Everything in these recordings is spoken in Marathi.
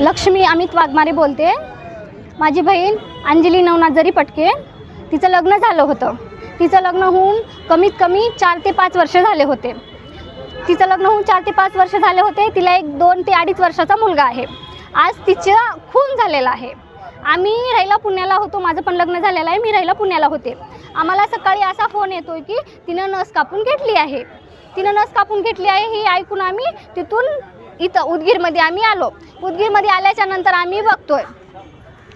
लक्ष्मी अमित वाघमारे बोलते. माझी बहीण अंजली नवनाथ जरी पटके. तिचं लग्न झालं होतं. तिचं लग्न होऊन कमीत कमी चार ते पाच वर्ष झाले होते. तिचं लग्न होऊन चार ते पाच वर्ष झाले होते. तिला एक दोन ते अडीच वर्षाचा मुलगा आहे. आज तिचं खून झालेला आहे. आम्ही राहिला पुण्याला होतो. माझं पण लग्न झालेलं आहे. मी राहिला पुण्याला होते. आम्हाला सकाळी असा फोन येतो आहे की तिनं नस कापून घेतली आहे. तिनं नस कापून घेतली आहे ही ऐकून आम्ही तिथून इथं उदगीरमध्ये आम्ही आलो. उदगीरमध्ये आल्याच्यानंतर आम्ही बघतोय.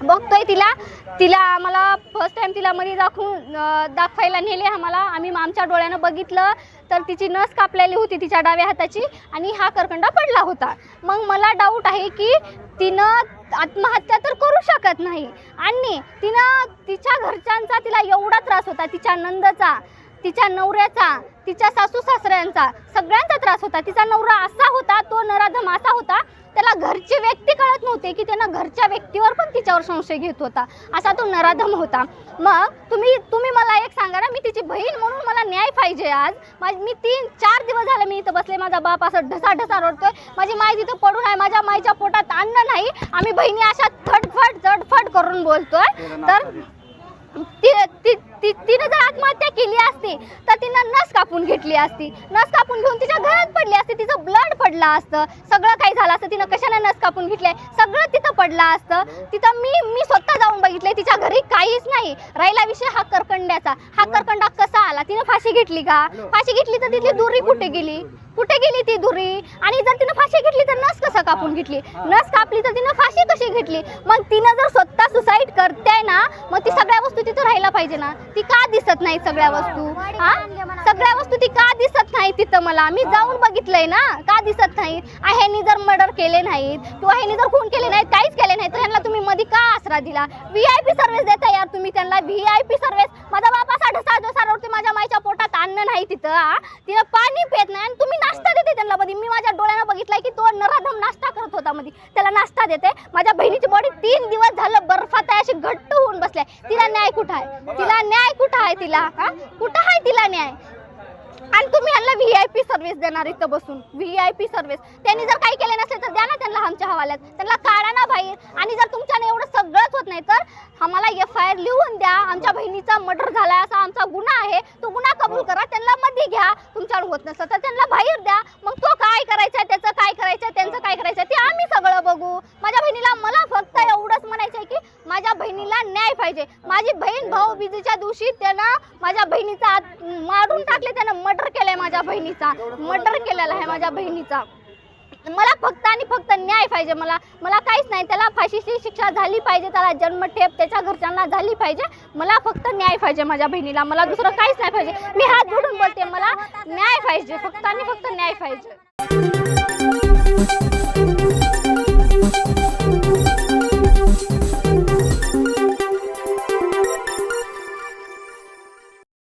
बघतोय तिला. तिला आम्हाला फर्स्ट टाईम तिला मध्ये दाखवून दाखवायला नेले आम्हाला. आम्ही आमच्या डोळ्यानं बघितलं तर तिची नस कापलेली होती तिच्या डाव्या हाताची आणि हा करकंडा पडला होता. मग मला डाऊट आहे की तिनं आत्महत्या तर करू शकत नाही. आणि तिनं तिच्या घरच्यांचा तिला एवढा त्रास होता तिच्या नंदचा. तिच्या नवऱ्याचा तिच्या सासू सासऱ्यांचा सगळ्यांचा त्रास होता. तिचा नवरा असा होता तो नराधम असा होता त्याला घरची व्यक्ती कळत नव्हते की त्यानं घरच्या व्यक्तीवर पण तिच्यावर संशय घेत होता. असा तो नराधम होता. मग तुम्ही तुम्ही मला एक सांगा ना मी तिची बहीण म्हणून मला न्याय पाहिजे आज. माझ मी तीन चार दिवस झाले मी इथं बसले माझा बाप असं ढसा ढसा रडतोय. माझी माय तिथं पडून आहे माझ्या माईच्या पोटात अन्न नाही. आम्ही बहिणी अशा थटफट चटफट करून बोलतोय. तर तिने जर आत्महत्या केली असती तर तिनं नस कापून घेतली असती. नस कापून घेऊन तिच्या घरात पडली असती तिचं ब्लड पडलं असतं. सगळं काही झालं असतं तिनं कशाने नस कापून घेतलंय सगळं तिथं पडलं असतं. तिथं मी मी स्वतः जाऊन बघितलंय तिच्या घरी काहीच नाही. राहिला विषय हा करकंड्याचा. हा करकंडा कसा आला? तिनं फाशी घेतली का? फाशी घेतली तर तिथली दुरी कुठे गेली? कुठे गेली ती दुरी? आणि जर तिनं फाशी घेतली तर नस कसं कापून घेतली? नस कापली तर तिनं फाशी कशी घेतली? मग तिनं जर स्वतः सुसाईड करते ना मग ती सगळ्या वस्तू तिथं राहायला पाहिजे ना. ती का दिसत नाही सगळ्या वस्तू? हा? सगळ्या वस्तू ती का दिसत नाही तिथं मला? मी जाऊन बघितलंय ना. का दिसत नाही? ह्यांनी जर मर्डर केले नाहीत किंवा ह्यांनी जर खून केले नाहीत काहीच केले नाही तर ह्यांना तुम्ही मध्ये का आसरा दिला? व्ही आय पी सर्व्हिस देता यार तुम्ही त्यांना. व्ही आय पी सर्व्हिस माझा बाप ढसा ढसा रडते माझ्या माईच्या पोटात अन्न नाही तिथं हा? तिनं पाणी पेत नाही आणि तुम्ही नाश्ता देते त्यांना मध्ये. मी माझ्या डोळ्यानं बघितलंय की तो नराधम नाश्ता करत होता मध्ये. त्याला नाश्ता देते. माझ्या बहिणीची बॉडी तीन दिवस झालं बर्फात आहे अशी घट्ट होऊन बसलाय तिला न्याय कुठं आहे? तिला न्याय कुठं आहे तिला हा? कुठं आहे तिला न्याय? आणि तुम्ही ह्यांना व्ही आय पी सर्व्हिस देणार इथं बसून. व्ही आय पी सर्व्हिस त्यांनी जर काही केले नसेल तर द्या ना त्यांना आमच्या हवाल्यात. त्यांना काढा ना भाई आणि जर तुमच्याने एवढं सगळंच होत नाही तर आम्हाला एफ आय आर लिहून द्या आमच्या बहिणीचा मर्डर झालाय असा आमचा गुन्हा आहे तो गुन्हा कबूल करा त्यांना मध्ये घ्या तुमच्यावर होत नसतं तर त्यांना बाहेर द्या. मग तो काय करायचा त्याचं काय करायचं त्यांचं काय करायचं ते आम्ही सगळं बघू. माझ्या बहिणीला मला फक्त एवढंच म्हणायचं आहे की माझ्या बहिणीला न्याय पाहिजे. माझी बहीण भाऊ बीजेच्या दिवशी त्यानं माझ्या बहिणीचा मारून टाकले त्यानं मर्डर केलंय माझ्या बहिणीचा. मर्डर केलेला आहे माझ्या बहिणीचा. मला फक्त आणि फक्त न्याय पाहिजे मला. मला काहीच नाही. त्याला फाशीची शिक्षा झाली पाहिजे त्याला जन्मठेप त्याच्या घरच्यांना झाली पाहिजे. मला फक्त न्याय पाहिजे माझ्या बहिणीला. मला दुसरं काहीच नाही पाहिजे. मी हात जोडून बोलते मला न्याय पाहिजे. फक्त आणि फक्त न्याय पाहिजे.